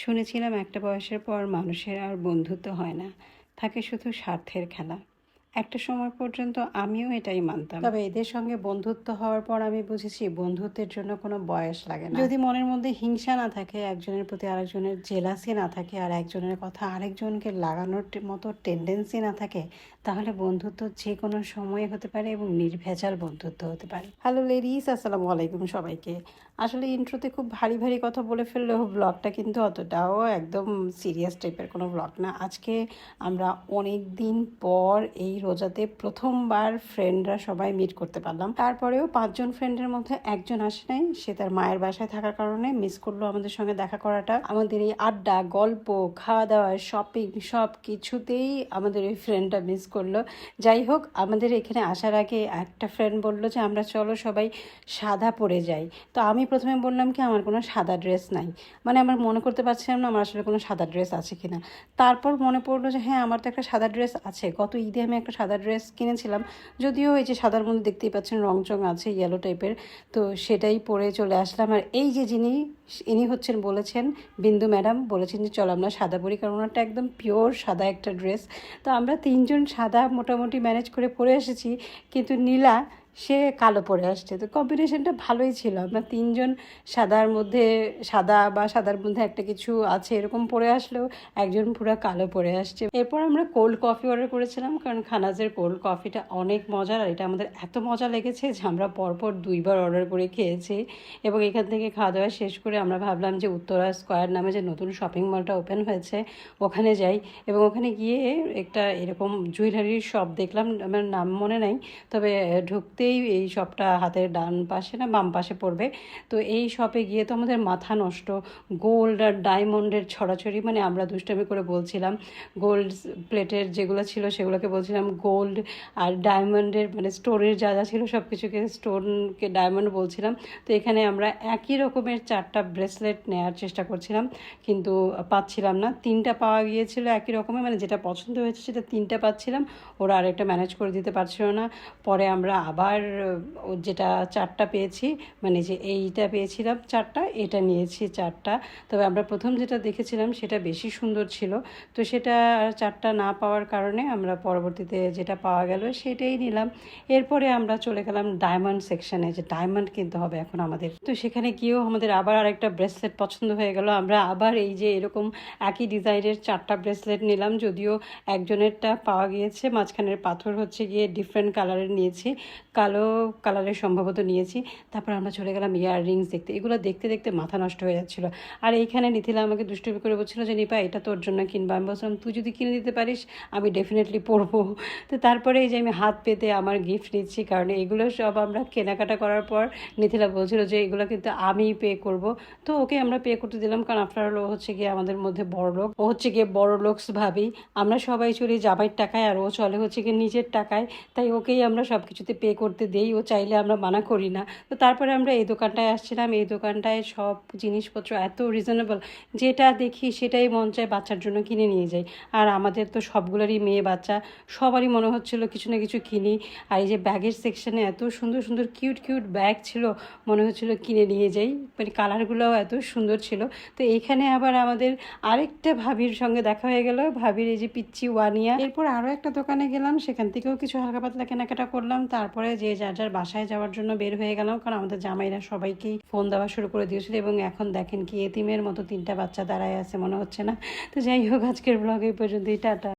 শুনেছিলাম একটা বয়সের পর মানুষের আর বন্ধুত্ব হয় না থাকে শুধু স্বার্থের খেলা। একটা সময় পর্যন্ত আমিও এটাই মানতাম। তবে এদের সঙ্গে বন্ধুত্ব হওয়ার পর আমি বুঝেছি বন্ধুত্বের জন্য কোনো বয়স লাগে না। যদি মনের মধ্যে হিংসা না থাকে একজনের প্রতি আরেকজনের জেলাসি না থাকে আর একজনের কথা আরেকজনকে লাগানোর মতো টেন্ডেন্সি না থাকে তাহলে বন্ধুত্ব যে কোনো সময়ে হতে পারে এবং নির্ভেজাল বন্ধুত্ব হতে পারে। হ্যালো লেডিস আসসালামু আলাইকুম সবাইকে। আসলে ইন্ট্রোতে খুব ভারী ভারী কথা বলে ফেললেও ব্লগটা কিন্তু অতটাও একদম সিরিয়াস টাইপের কোনো ব্লগ না। আজকে আমরা অনেক দিন পর এই রোজাতে প্রথমবার ফ্রেন্ডরা সবাই মিট করতে পারলাম। তারপরেও পাঁচজন ফ্রেন্ডের মধ্যে একজন আসে নাই। সে তার মায়ের বাসায় থাকার কারণে মিস করল আমাদের সঙ্গে দেখা করাটা। আমাদের এই আড্ডা, গল্প খাওয়া দাওয়া শপিং সব কিছুতেই আমাদের এই ফ্রেন্ডটা মিস করল। যাই হোক, আমাদের এখানে আসার আগে একটা ফ্রেন্ড বলল যে, আমরা চলো সবাই সাদা পরে যাই। তো আমি প্রথমে বললাম কি, আমার কোনো সাদা ড্রেস নাই। মানে আমার মনে করতে পারছিলাম না আমার আসলে কোনো সাদা ড্রেস আছে কিনা। তারপর মনে পড়ল যে হ্যাঁ আমার তো একটা সাদা ড্রেস আছে। গত ঈদে আমি একটা সাদা ড্রেস কিনেছিলাম। যদিও এই যে সাদার মধ্যে দেখতেই পাচ্ছেন রং চং আছে ইয়েলো টাইপের তো সেটাই পরে চলে আসলাম। আর এই যে যিনি, ইনি হচ্ছেন, বলেছেন, বিন্দু ম্যাডাম, বলেছেন যে চলো আমরা সাদা পরি, কারণ ওনারটা একদম পিওর সাদা একটা ড্রেস। তো আমরা তিনজন সাদা মোটামুটি ম্যানেজ করে পরে এসেছি। কিন্তু নীলা সে কালো পরে আসছে। তো কম্বিনেশনটা ভালোই ছিল। আমরা তিনজন সাদার মধ্যে সাদা বা সাদার মধ্যে একটা কিছু আছে এরকম পরে আসলেও একজন পুরো কালো পরে আসছে। এরপর আমরা কোল্ড কফি অর্ডার করেছিলাম কারণ খানাজের কোল্ড কফিটা অনেক মজার আর এটা আমাদের এত মজা লেগেছে যে আমরা পরপর দুইবার অর্ডার করে খেয়েছি এবং এখান থেকে খাওয়া দাওয়া শেষ করে আমরা ভাবলাম যে উত্তরা স্কোয়ার নামে যে নতুন শপিং মলটা ওপেন হয়েছে, ওখানে যাই। এবং ওখানে গিয়ে একটা এরকম জুয়েলারির শপ দেখলাম, আমার নাম মনে নাই, তবে ঢুকতেই এই শপটা হাতের ডান পাশে না বাম পাশে পড়বে। তো এই শপে গিয়ে তো আমাদের মাথা নষ্ট। গোল্ড আর ডায়মন্ডের ছড়াছড়ি মানে আমরা দুষ্টামি করে বলছিলাম। গোল্ড প্লেটের যেগুলো ছিল সেগুলোকে বলছিলাম। গোল্ড আর ডায়মন্ডের মানে স্টোনের যা যা ছিল সব কিছুকে স্টোনকে ডায়মন্ড বলছিলাম। তো এখানে আমরা একই রকমের চারটা ব্রেসলেট নেওয়ার চেষ্টা করছিলাম, কিন্তু পাচ্ছিলাম না। তিনটা পাওয়া গিয়েছিল একই রকমের মানে যেটা পছন্দ হয়েছে সেটা তিনটা পাচ্ছিলাম। ওরা আরেকটা ম্যানেজ করে দিতে পারছিল না। পরে আমরা আবার ও যেটা চারটা পেয়েছি মানে যে এইটা পেয়েছিলাম চারটা, এটা নিয়েছি চারটা। তবে আমরা প্রথম যেটা দেখেছিলাম সেটা বেশি সুন্দর ছিল। তো সেটা আর চারটা না পাওয়ার কারণে আমরা পরবর্তীতে যেটা পাওয়া গেল সেটাই নিলাম। এরপরে আমরা চলে গেলাম ডায়মন্ড সেকশনে যে ডায়মন্ড কিনতে হবে এখন আমাদের। তো সেখানে গিয়েও আমাদের আবার আরেকটা ব্রেসলেট পছন্দ হয়ে গেল। আমরা আবার এই যে এরকম একই ডিজাইনের চারটা ব্রেসলেট নিলাম, যদিও একজনেরটা পাওয়া গিয়েছে, মাঝখানের পাথর হচ্ছে গিয়ে ডিফারেন্ট কালারের নিয়েছি। কালো কালারের সম্ভবত নিয়েছি। তারপর আমরা চলে গেলাম ইয়ার রিংস দেখতে। এগুলো দেখতে দেখতে মাথা নষ্ট হয়ে যাচ্ছিল। আর এইখানে নিথিলা আমাকে দুষ্টুমি করে বলছিল যে, নিপা, এটা তোর জন্য কিনবা। আমি বলছিলাম, তুই যদি কিনে দিতে পারিস, আমি ডেফিনেটলি পরবো। তো তারপরে এই যে আমি হাত পেতে আমার গিফট নিচ্ছি, কারণ এগুলো সব আমরা কেনাকাটা করার পর নিথিলা বলছিল যে, এগুলো কিন্তু আমি পে করব। তো ওকে আমরা পে করতে দিলাম, কারণ আফটার ও হচ্ছে গিয়ে আমাদের মধ্যে বড় লোক। ও হচ্ছে গিয়ে বড় লোকস ভাবি। আমরা সবাই চলি জামাইয়ের টাকায়, আর ও চলে হচ্ছে গিয়ে নিজের টাকায়। তাই ওকেই আমরা সব কিছুতে পে করতে দেই, ও চাইলে আমরা মানা করি না। তো তারপরে আমরা এই দোকানটায় আসছিলাম। এই দোকানটায় সব জিনিসপত্র এত রিজনেবল যেটা দেখি সেটাই মন চায় বাচ্চার জন্য কিনে নিয়ে যাই। আর আমাদের তো সবগুলোরই মেয়ে বাচ্চা, সবারই মনে হচ্ছিল কিছু না কিছু কিনি। আর এই যে ব্যাগের সেকশানে এত সুন্দর সুন্দর কিউট কিউট ব্যাগ ছিল, মনে হচ্ছিল কিনে নিয়ে যাই। মানে কালারগুলোও এত সুন্দর ছিল। তো এখানে আবার আমাদের আরেকটা ভাবির সঙ্গে দেখা হয়ে গেল। ভাবির এই যে পিচ্ছি ওয়ানিয়া। এরপর আরও একটা দোকানে গেলাম। সেখান থেকেও কিছু হালকা পাতলা কেনাকাটা করলাম। তারপরে যে যার যার বাসায় যাওয়ার জন্য বের হয়ে গেলাম, কারণ আমাদের জামাইরা সবাইকেই ফোন দেওয়া শুরু করে দিয়েছিল এবং এখন দেখেন কি এতিমের মতো তিনটা বাচ্চা দাঁড়ায় আছে, মনে হচ্ছে না। তো যাই হোক, আজকের ব্লগ এই পর্যন্তই, টাটা।